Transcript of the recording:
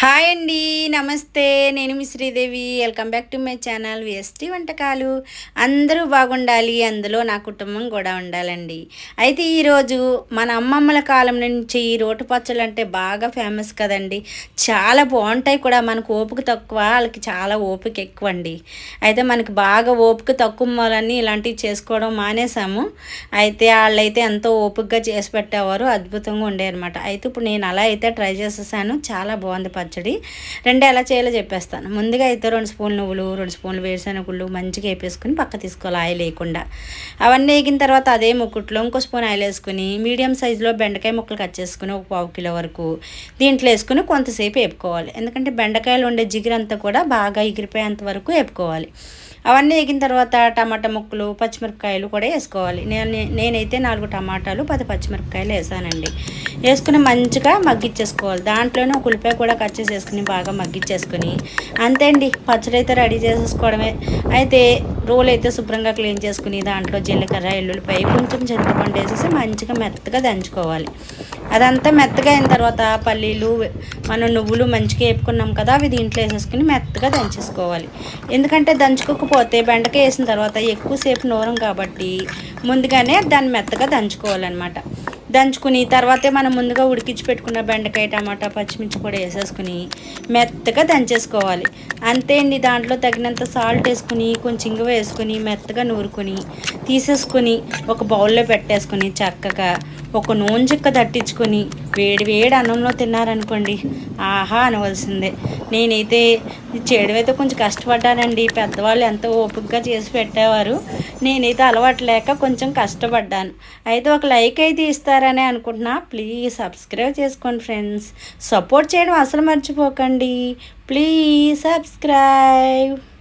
Hi అండి నమస్తే. నేను మీ Sridevi. Welcome back to my channel VST వంటకాలు. అందరూ బాగుండాలి అందులో నా కుటుంబం కూడా ఉండాలండి. అయితే ఈరోజు మన అమ్మమ్మల కాలం నుంచి రోటి పచ్చళ్ళు అంటే బాగా ఫేమస్ కదండి. చాలా బాగుంటాయి కూడా మనకు ఓపిక తక్కువ వాళ్ళకి చాలా ఓపిక ఎక్కువ అండి అయితే మనకి బాగా ఓపిక తక్కువ వాళ్ళని ఇలాంటివి చేసుకోవడం మానేసాము. అయితే వాళ్ళైతే ఎంతో ఓపికగా చేసి పెట్టేవారు అద్భుతంగా ఉండే అనమాట అయితే ఇప్పుడు నేను అలా అయితే ట్రై చేసేసాను. చాలా బాగుంది పచ్చడి. రెండు ఎలా చేయాలో చెప్పేస్తాను. ముందుగా అయితే రెండు స్పూన్లు నువ్వులు రెండు స్పూన్లు వేరుశనగుళ్ళు మంచిగా వేపేసుకుని పక్క తీసుకోవాలి ఆయిల్ వేయకుండా. అవన్నీ వేగిన తర్వాత అదే ముక్కుట్లో ఇంకో స్పూన్ ఆయిల్ వేసుకుని మీడియం సైజులో బెండకాయ ముక్కలు కట్ చేసుకుని ఒక పావు కిలో వరకు దీంట్లో వేసుకుని కొంతసేపు వేపుకోవాలి. ఎందుకంటే బెండకాయలు ఉండే జిగిరంతా కూడా బాగా ఎగిరిపోయేంత వరకు వేపుకోవాలి. అవన్నీ వేగిన తర్వాత టమాటా ముక్కలు పచ్చిమిరపకాయలు కూడా వేసుకోవాలి. నేను నేనైతే నాలుగు టమాటాలు పది పచ్చిమిరపకాయలు వేసానండి. వేసుకుని మంచిగా మగ్గిచ్చేసుకోవాలి. దాంట్లోనే ఒక ఉల్లిపాయ కూడా కట్ చేసి వేసుకుని బాగా మగ్గిచ్చేసుకుని. అంతే అండి. పచ్చడి అయితే రెడీ చేసేసుకోవడమే. అయితే రోల్ అయితే శుభ్రంగా క్లీన్ చేసుకుని దాంట్లో జీలకర్ర ఎల్లుల్లిపాయ కొంచెం చింతపండు వేసేసి మంచిగా మెత్తగా దంచుకోవాలి. అదంతా మెత్తగా అయిన తర్వాత పల్లీలు మనం నువ్వులు మంచిగా వేపుకున్నాం కదా అవి దీంట్లో వేసేసుకుని మెత్తగా దంచేసుకోవాలి. ఎందుకంటే దంచుకోకపోతే బెండకాయ వేసిన తర్వాత ఎక్కువసేపు నూరం కాబట్టి ముందుగానే దాన్ని మెత్తగా దంచుకోవాలన్నమాట. దంచుకుని తర్వాతే మనం ముందుగా ఉడికించి పెట్టుకున్న బెండకాయ టమాటా పచ్చిమిర్చి కూడా వేసేసుకుని మెత్తగా దంచేసుకోవాలి. అంతే అండి దాంట్లో తగినంత సాల్ట్ వేసుకుని కొంచెం ఇంగువ వేసుకుని మెత్తగా నూరుకొని తీసేసుకొని ఒక బౌల్లో పెట్టేసుకుని చక్కగా ఒక నూనె చిక్క తట్టించుకొని వేడి వేడి అన్నంలో తిన్నారనుకోండి ఆహా అనవలసిందే. నేనైతే చేయడం అయితే కొంచెం కష్టపడ్డానండి. పెద్దవాళ్ళు ఎంతో ఓపికగా చేసి పెట్టేవారు. నేనైతే అలవాటు లేక కొంచెం కష్టపడ్డాను. అయితే ఒక లైక్ అయితే ఇస్తారని అనుకుంటున్నా. ప్లీజ్ సబ్స్క్రైబ్ చేసుకోండి ఫ్రెండ్స్. సపోర్ట్ చేయడం అసలు మర్చిపోకండి. Please subscribe.